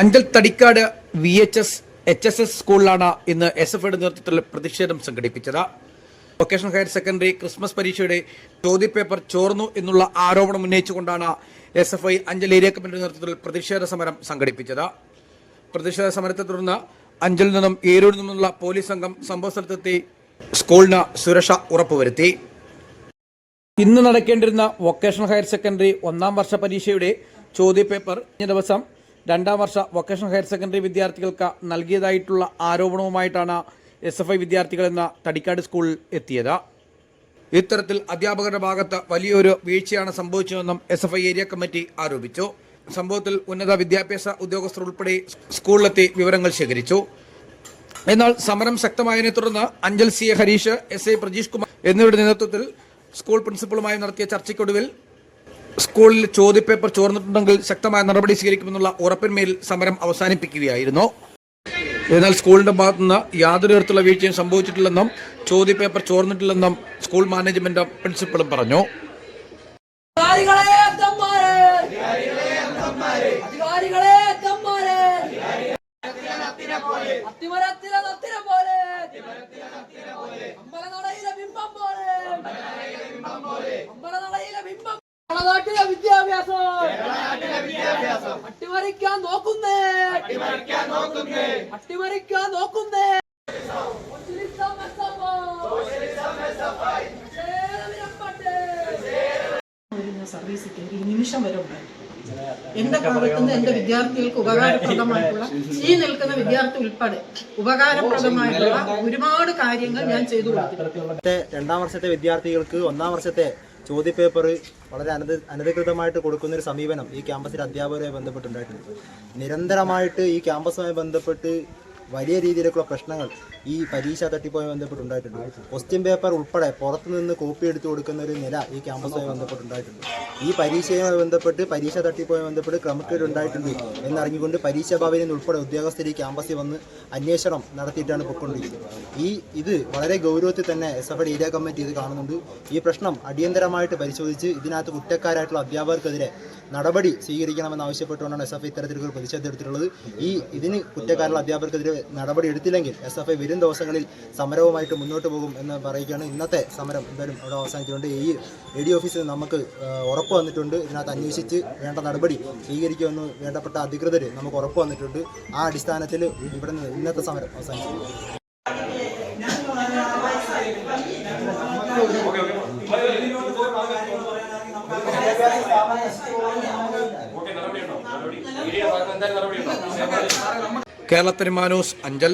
Anchal Thadikkad V H S H S S സ്കൂളിലാണ് ഇന്ന് S F ഐയുടെ നേതൃത്വത്തിൽ പ്രതിഷേധം സംഘടിപ്പിച്ചത്. വൊക്കേഷണൽ ഹയർ സെക്കൻഡറി ക്രിസ്മസ് പരീക്ഷയുടെ ചോദ്യപേപ്പർ ചോർന്നു എന്നുള്ള ആരോപണം ഉന്നയിച്ചുകൊണ്ടാണ് S F I Anchal area കമ്മിറ്റിയുടെ നേതൃത്വത്തിൽ പ്രതിഷേധ സമരം സംഘടിപ്പിച്ചത്. പ്രതിഷേധ സമരത്തെ തുടർന്ന് അഞ്ചലിൽ നിന്നും ഏരൂരിൽ നിന്നുള്ള പോലീസ് സംഘം സംഭവസ്ഥലത്തെത്തി സ്കൂളിന് സുരക്ഷ ഉറപ്പുവരുത്തി. ഇന്ന് നടക്കേണ്ടിരുന്ന വൊക്കേഷണൽ ഹയർ സെക്കൻഡറി ഒന്നാം വർഷ പരീക്ഷയുടെ ചോദ്യപേപ്പർ ഈ ദിവസം രണ്ടാം വർഷ വൊക്കേഷണൽ ഹയർ സെക്കൻഡറി വിദ്യാർത്ഥികൾക്ക് നൽകിയതായിട്ടുള്ള ആരോപണവുമായിട്ടാണ് എസ് എഫ് ഐ വിദ്യാർത്ഥികൾ എന്ന തടിക്കാട് സ്കൂളിൽ എത്തിയത്. ഇത്തരത്തിൽ അധ്യാപകരുടെ ഭാഗത്ത് വലിയൊരു വീഴ്ചയാണ് സംഭവിച്ചതെന്നും S F I area committee ആരോപിച്ചു. സംഭവത്തിൽ ഉന്നത വിദ്യാഭ്യാസ ഉദ്യോഗസ്ഥർ ഉൾപ്പെടെ സ്കൂളിലെത്തി വിവരങ്ങൾ ശേഖരിച്ചു. എന്നാൽ സമരം ശക്തമായതിനെ തുടർന്ന് Anchal C A Harish S I Prajeesh Kumar എന്നിവരുടെ നേതൃത്വത്തിൽ സ്കൂൾ പ്രിൻസിപ്പളുമായി നടത്തിയ ചർച്ചയ്ക്കൊടുവിൽ സ്കൂളിൽ ചോദ്യപേപ്പർ ചോർന്നിട്ടുണ്ടെങ്കിൽ ശക്തമായ നടപടി സ്വീകരിക്കുമെന്നുള്ള ഉറപ്പിന്മേൽ സമരം അവസാനിപ്പിക്കുകയായിരുന്നു. എന്നാൽ സ്കൂളിന്റെ ഭാഗത്തുനിന്ന് യാതൊരു തരത്തിലുള്ള വീഴ്ചയും സംഭവിച്ചിട്ടില്ലെന്നും ചോദ്യപേപ്പർ ചോർന്നിട്ടില്ലെന്നും സ്കൂൾ മാനേജ്മെന്റും പ്രിൻസിപ്പളും പറഞ്ഞു. അത്തിമരത്തിലെ നത്തിനെ പോലെ! അമ്പലനടയിലെ ബിംബം പോലെ അമ്പലനടയിലെ ബിംബം നാട്ടിലെ വിദ്യാഭ്യാസം. അട്ടിമറിക്കാൻ നോക്കുന്നേ. അട്ടിമറിക്കാൻ നോക്കുന്നേ. പ്രതിഷേധമിരമ്പട്ടെ. വരുന്ന സർവീസ് കയറി നിമിഷം വരെ ഉണ്ടായി എന്റെ ഭാഗത്തുനിന്ന് എന്റെ വിദ്യാർത്ഥികൾക്ക് ഉപകാരപ്രദമായിട്ടുള്ള ഈ നിൽക്കുന്ന വിദ്യാർത്ഥി ഉൾപ്പെടെ ഉപകാരപ്രദമായിട്ടുള്ള ഒരുപാട് കാര്യങ്ങൾ ഞാൻ ചെയ്തു കൊടുത്തിട്ടുണ്ട്. വർഷത്തെ രണ്ടാം വർഷത്തെ വിദ്യാർത്ഥികൾക്ക് ഒന്നാം വർഷത്തെ ചോദ്യപേപ്പർ വളരെ അനധ അനധികൃതമായിട്ട് കൊടുക്കുന്ന ഒരു സമീപനം ഈ ക്യാമ്പസിലെ അധ്യാപകരുമായി ബന്ധപ്പെട്ടുണ്ടായിട്ടുണ്ട്. നിരന്തരമായിട്ട് ഈ ക്യാമ്പസുമായി ബന്ധപ്പെട്ട് വലിയ രീതിയിലേക്കുള്ള പ്രശ്നങ്ങൾ ഈ പരീക്ഷ തട്ടിപ്പുമായി ബന്ധപ്പെട്ടുണ്ടായിട്ടുണ്ട്. ക്വസ്റ്റ്യൻ പേപ്പർ ഉൾപ്പെടെ പുറത്തുനിന്ന് കോപ്പി എടുത്തു കൊടുക്കുന്ന ഒരു നില ഈ ക്യാമ്പസുമായി ബന്ധപ്പെട്ടുണ്ടായിട്ടുണ്ട്. ഈ പരീക്ഷയുമായി ബന്ധപ്പെട്ട് പരീക്ഷ തട്ടിപ്പുമായി ബന്ധപ്പെട്ട് ക്രമക്കേട് ഉണ്ടായിട്ടുണ്ട് എന്നറിഞ്ഞുകൊണ്ട് പരീക്ഷാ ഭവനിൽ ഉൾപ്പെടെ ഉദ്യോഗസ്ഥർ ഈ ക്യാമ്പസിൽ വന്ന് അന്വേഷണം നടത്തിയിട്ടാണ് പൊയ്ക്കൊണ്ടിരിക്കുന്നത്. ഈ ഇത് വളരെ ഗൗരവത്തിൽ തന്നെ എസ് എഫ് ഏരിയ കമ്മിറ്റി ഇത് കാണുന്നുണ്ട്. ഈ പ്രശ്നം അടിയന്തരമായിട്ട് പരിശോധിച്ച് ഇതിനകത്ത് കുറ്റക്കാരായിട്ടുള്ള അധ്യാപകർക്കെതിരെ നടപടി സ്വീകരിക്കണമെന്ന് ആവശ്യപ്പെട്ടുകൊണ്ടാണ് എസ് എഫ് ഇത്തരത്തിലൊരു പ്രതിഷേധം എടുത്തിട്ടുള്ളത്. ഈ ഇതിന് കുറ്റക്കാരുള്ള അധ്യാപകർക്കെതിരെ നടപടി എടുത്തില്ലെങ്കിൽ എസ് എഫ് ഐ വരും ദിവസങ്ങളിൽ സമരവുമായിട്ട് മുന്നോട്ട് പോകും എന്ന് പറയുകയാണ് ഇന്നത്തെ സമരം എന്തായാലും അവിടെ അവസാനിച്ചുകൊണ്ട്. ഈ എ ഡി ഓഫീസിൽ നമുക്ക് ഉറപ്പ് വന്നിട്ടുണ്ട്. ഇതിനകത്ത് അന്വേഷിച്ച് വേണ്ട നടപടി സ്വീകരിക്കുമെന്ന് വേണ്ടപ്പെട്ട അധികൃതർ നമുക്ക് ഉറപ്പ് വന്നിട്ടുണ്ട്. ആ അടിസ്ഥാനത്തിൽ ഇവിടെ നിന്ന് ഇന്നത്തെ സമരം അവസാനിച്ചു കേരളത്തിന് മാനൂസ് അഞ്ചൽ